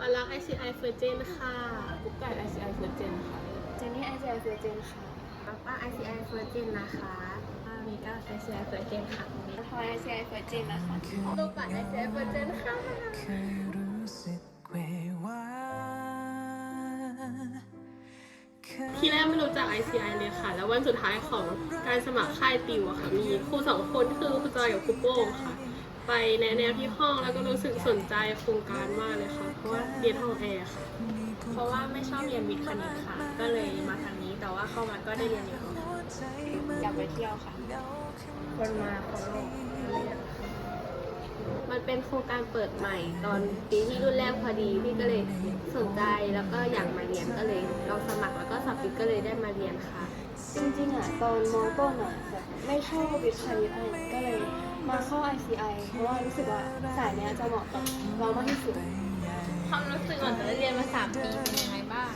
ปารัก ICI เฟอร์เจนค่ะกุ๊กไก่ ICI เฟิร์สเจนค่ะเจนนี่ไอซีไอเฟเจนค่ะป้า ICI เฟอร์เจนนะคะป้ามีก้า ICI เฟอร์เจนค่ะทอยไอซีไอเฟเจนนะคะลูกปัด ICI เฟอร์เจนค่ะเคยรู้สึกเววาเคยที่แรกไม่รู้จัก ICI เลยค่ะ แล้ววันสุดท้ายของการสมัครค่ายติวอะค่ะ มีครูสองคนคือครูจอยกับครูโป้งค่ะ ไปแนะแนวที่ห้องแล้วก็รู้สึกสนใจโครงการมากเลยค่ะ เพราะว่าเรียนห้องแอร์ค่ะ เพราะว่าไม่ชอบเรียนวิทย์คณิตค่ะ ก็เลยมาทางนี้แต่ว่าเข้ามาก็ได้เรียนอยู่อยากไปเที่ยวค่ะ คนมาคนโลก มันเป็นโครงการเปิดใหม่ตอนปีที่รุ่นแรกพอดีพี่ก็เลยสนใจแล้วก็อยากมาเรียนก็เลยลองสมัครแล้วก็สอบติดก็เลยได้มาเรียนค่ะ จริงๆอะตอนมต้นอะแบบไม่ชอบวิทย์คณิตอะไรก็เลยมาเข้า ICI เพราะว่ารู้สึกว่าสายเนี้ยจะเหมาะกับเรามากที่สุดความรู้สึกหลังจากเรียนมา3ปีเป็นยังไงบ้าง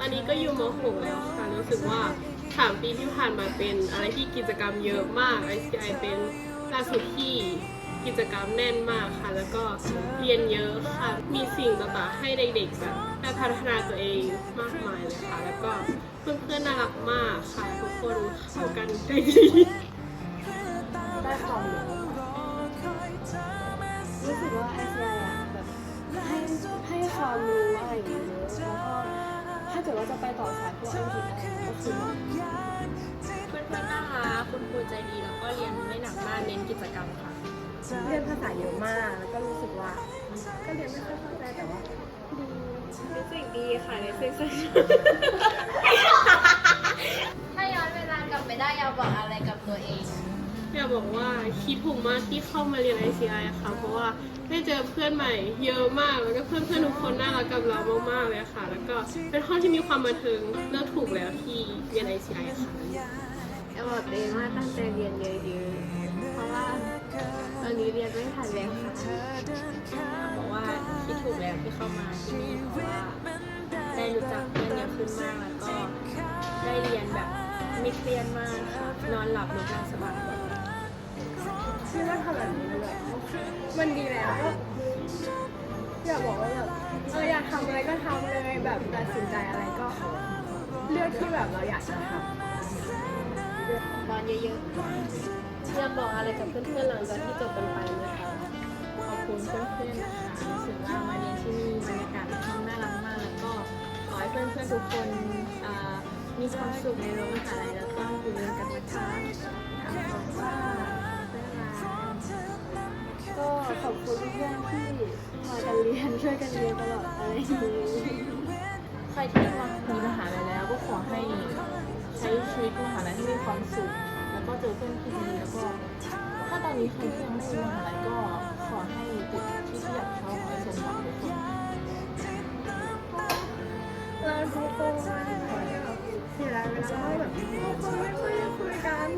อันนี้ก็อยู่ม .6 แล้วค่ะรู้สึกว่าสามปีที่ผ่านมาเป็นอะไรที่กิจกรรมเยอะมาก ICI เป็นหลักสูตรที่ กิจกรรมแน่นมากค่ะ แล้วก็เรียนเยอะค่ะ มีสิ่งต่างๆให้เด็กๆแบบได้พัฒนาตัวเองมากมายเลยค่ะ แล้วก็เพื่อนๆน่ารักมากค่ะทุกคนเข้ากันได้ดีได้ความรู้รู้สึกว่า ICI อะแบบให้ให้ความรู้อะไรอย่างเงี้ยอะแล้วก็ถ้าเกิดว่าจะไปต่อสายพวกอังกฤษอะไรก็คือเพื่อนๆน่ารักคุณครูใจดีแล้วก็เรียนไม่หนักมากเน้นกิจกรรมค่ะ เรียนภาษาเยอะมาก แล้วก็รู้สึกว่าก็เรียนไม่ค่อยเข้าใจแต่ว่าดีรู้สึกดีค่ะรู้สึกสนุกถ้าย้อนเวลากลับไปได้อยากบอกอะไรกับตัวเองอยากบอกว่าคิดถูกมากที่เข้ามาเรียน ICI อะค่ะ เพราะว่าได้เจอเพื่อนใหม่เยอะมาก แล้วก็เพื่อนๆทุกคนน่ารักกับเรามากๆเลยค่ะ แล้วก็เป็นห้องที่มีความบันเทิงเลือกถูกแล้วที่เรียน ICI ค่ะอยากบอกตัวเองว่าตั้งใจเรียนเยอะๆ ที่เข้ามาที่นี่เพราะว่าได้รู้จักเพื่อนเยอะขึ้นมากแล้วก็ได้เรียนแบบม่เครียดมากค่ะนอนหลับลุกนั่งสบายคิดว่าทำแบบนี้มันแบบมันดีแล้วก็อยากบอกว่าแบบเอออยากทำอะไรก็ทำเลยแบบตัดสินใจอะไรก็ เลือกที่แบบเราอยากจะทำนอนเยอะๆอยากบอกอะไรกับเพื่อนๆหลังจากที่จบกันไปไหมคะขอบคุณเพื่อนๆนะคะรู้สึกว่า สุขในโรงมหาลัยแล้วก็อยู่เรียกันนะคะขอบคุณค่ะบ๊ายบาก็ขอบคุณเพื่อนที่พากันเรียนช่วยกันเรียนตลอดอะไรอย่างนี้ใครที่มามีมหาลัยแล้วก็ขอให้ใช้ชีวิตมหาลัยให้มีความสุขแล้วก็เจอเพื่อนที่ดีแล้วก็ถ้าตอนนี้ใครที่ยังไม่มีมหาลัยก็ขอให้ติดที่ที่อยากเข้าขอให้สมหวังทุกคนเราทุกคน มาเสียดายเวลาเราแบบทุกคนไม่ค่อยได้คุยกัน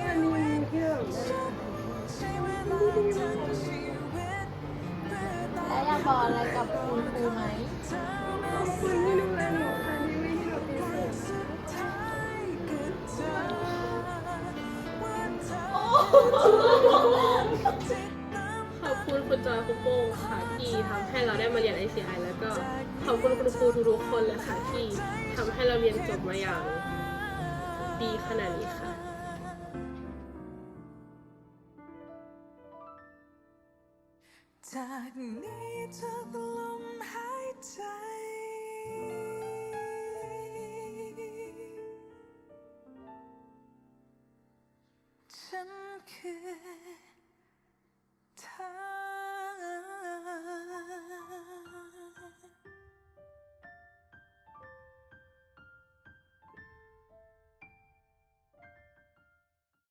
อันนี้ที่แบบและอยากบอกอะไรกับคุณครูไหมขอบคุณที่ดูแลหนูค่ะที่ไม่ให้หนูเป็นเสี ได้มาเรียน ICI แล้วก็ขอบคุณคุณครูทุกๆคนเลยค่ะที่ทำให้เราเรียนจบมาอย่างดีขนาดนี้ค่ะจากนี้ทุกลมหายใจฉันคือ